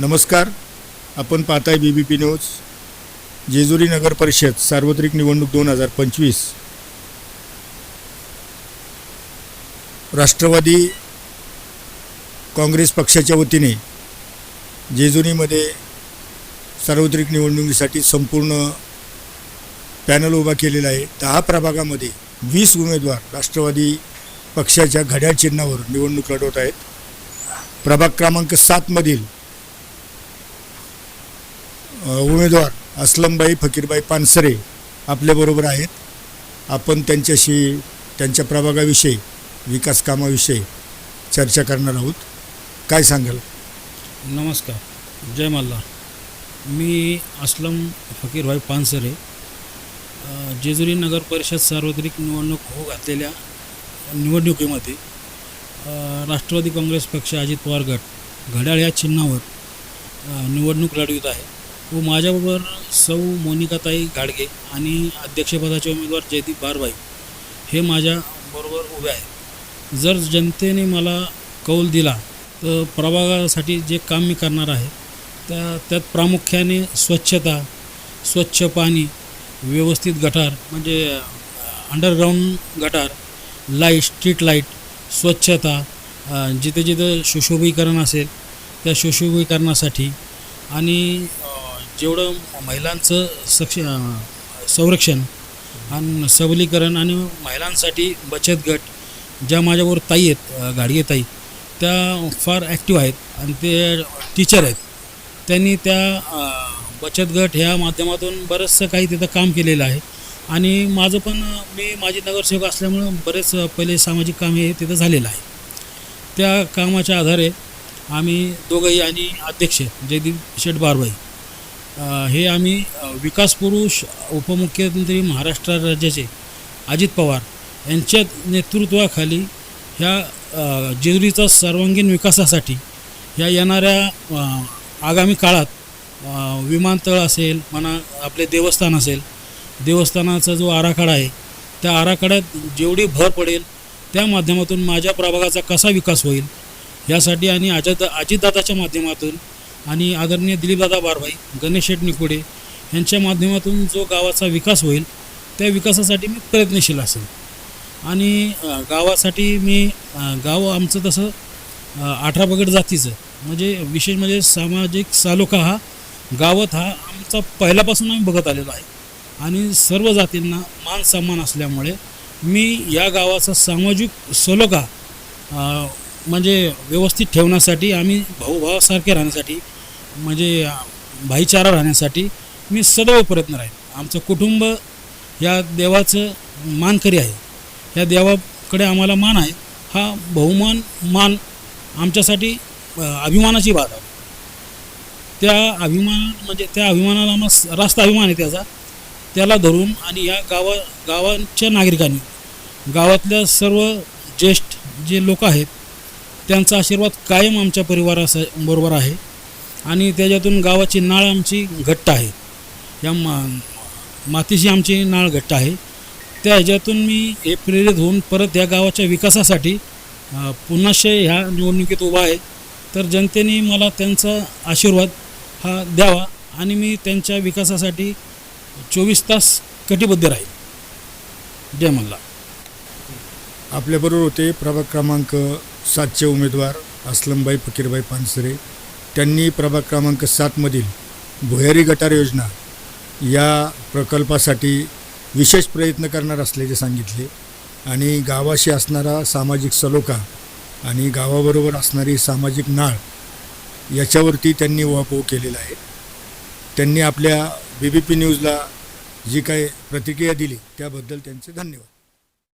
नमस्कार. आपण पाहताय B B P news Jejuri नगर परिषद सार्वत्रिक निवडणूक दोन हजार पंचवीस. राष्ट्रवादी काँग्रेस पक्षाच्या वतीने जेजुरीमध्ये सार्वत्रिक निवडणुकीसाठी संपूर्ण पॅनल उभा केलेला आहे. दहा प्रभागामध्ये वीस उमेदवार राष्ट्रवादी पक्षाच्या घड्याळ चिन्हावर निवडणूक लढवत आहेत. प्रभाग क्रमांक सातमधील उमेदवार असलमबाई फकीरबाई पानसरे आपल्याबरोबर आहेत. आपण त्यांच्याशी त्यांच्या प्रभागाविषयी विकास कामाविषयी चर्चा करणार आहोत. काय सांगाल? नमस्कार. जय मल्ला मी असलम फकीरभाई पानसरे जेजुरी नगर परिषद सार्वत्रिक निवडणूक होऊ घातलेल्या निवडणुकीमध्ये राष्ट्रवादी काँग्रेस पक्ष अजित पवार गट घड्याळ या चिन्हावर निवडणूक लढवित आहे. व माझ्याबरोबर सौ मोनिकाताई गाडगे आणि अध्यक्षपदाचे उमेदवार जयदीप बारबाई हे माझ्याबरोबर उभे आहेत. जर जनतेने मला कौल दिला तर प्रभागासाठी जे काम मी करणार आहे त्या त्यात प्रामुख्याने स्वच्छता स्वच्छ पाणी व्यवस्थित गटार म्हणजे अंडरग्राऊंड गटार लाइट स्ट्रीट लाइट स्वच्छता जिथे जिथं सुशोभीकरण असेल त्या सुशोभीकरणासाठी आणि जेवढं महिलांचं सक्ष संरक्षण आणि सबलीकरण आणि महिलांसाठी बचत गट ज्या माझ्याबरोबर ताई आहेत गाडगे ताई त्या फार ॲक्टिव्ह आहेत आणि ते टीचर आहेत. त्यांनी त्या बचत गट ह्या माध्यमातून बरंचसं काही तिथं काम केलेलं आहे. आणि माझं पण मी माझी नगरसेवक असल्यामुळं बरेच पहिले सामाजिक काम हे तिथं झालेलं आहे. त्या कामाच्या आधारे आम्ही दोघंही आणि अध्यक्ष जयदीप शेठ बारबाई हे आम्ही विकास पुरुष उपमुख्यमंत्री महाराष्ट्र राज्याचे अजित पवार यांच्या नेतृत्वाखाली ह्या जेजुरीचा सर्वांगीण विकासासाठी ह्या येणाऱ्या आगामी काळात विमानतळ असेल म्हणा आपले देवस्थान असेल देवस्थानाचा जो आराखडा आहे त्या आराखड्यात जेवढी भर पडेल त्या माध्यमातून माझ्या प्रभागाचा कसा विकास होईल यासाठी आणि अजित अजितदादाच्या माध्यमातून आणि आदरणीय दिलीपदादा बारभाई गणेश शेठ निकोडे यांच्या माध्यमातून जो गावाचा विकास होईल त्या विकासासाठी मी प्रयत्नशील असेल. आणि गावासाठी मी गाव आमचं तसं अठरा बगड जातीचं म्हणजे विशेष म्हणजे सामाजिक सालोखा हा गावात हा आमचा पहिल्यापासून आम्ही बघत आलेलो आहे. आणि सर्व जातींना मान सन्मान असल्यामुळे मी या गावाचा सामाजिक सलोखा म्हणजे व्यवस्थित ठेवण्यासाठी आम्ही भाऊभावासारखे राहण्यासाठी म्हणजे भाईचारा राहण्यासाठी मी सदैव प्रयत्न राहील आमचं कुटुंब या देवाचं मानकरी आहे. या देवाकडे आम्हाला मान आहे. हा बहुमान मान आमच्यासाठी अभिमानाची बाब आहे. त्या अभिमान म्हणजे त्या अभिमानाला आम्हाला रास्त अभिमान आहे त्याचा. त्याला धरून आणि या गावा गावांच्या नागरिकांनी गावातल्या सर्व ज्येष्ठ जे लोक आहेत त्यांचा आशीर्वाद कायम आमच्या परिवारासा बरोबर आहे. आणि त्याच्यातून गावाची नाळ आमची घट्ट आहे. या मा मातीशी आमची नाळ घट्ट आहे. त्या ह्याच्यातून मी हे प्रेरित होऊन परत या गावाच्या विकासासाठी पुन्हाशे ह्या निवडणुकीत उभा आहे. तर जनतेने मला त्यांचा आशीर्वाद हा द्यावा आणि मी त्यांच्या विकासासाठी चोवीस तास कटिबद्ध राहील. जय मल्ला आपल्याबरोबर होते प्रभाग क्रमांक सातचे उमेदवार असलमबाई फकीरबाई पानसरे त्यांनी प्रभाग क्रमांक सातमधील भुयारी गटार योजना या प्रकल्पासाठी विशेष प्रयत्न करणार असल्याचे सांगितले. आणि गावाशी असणारा सामाजिक सलोखा आणि गावाबरोबर असणारी सामाजिक नाळ याच्यावरती त्यांनी उहापोह केलेला आहे. त्यांनी आपल्या बी बी पी न्यूजला जी काही प्रतिक्रिया दिली त्याबद्दल त्यांचे धन्यवाद.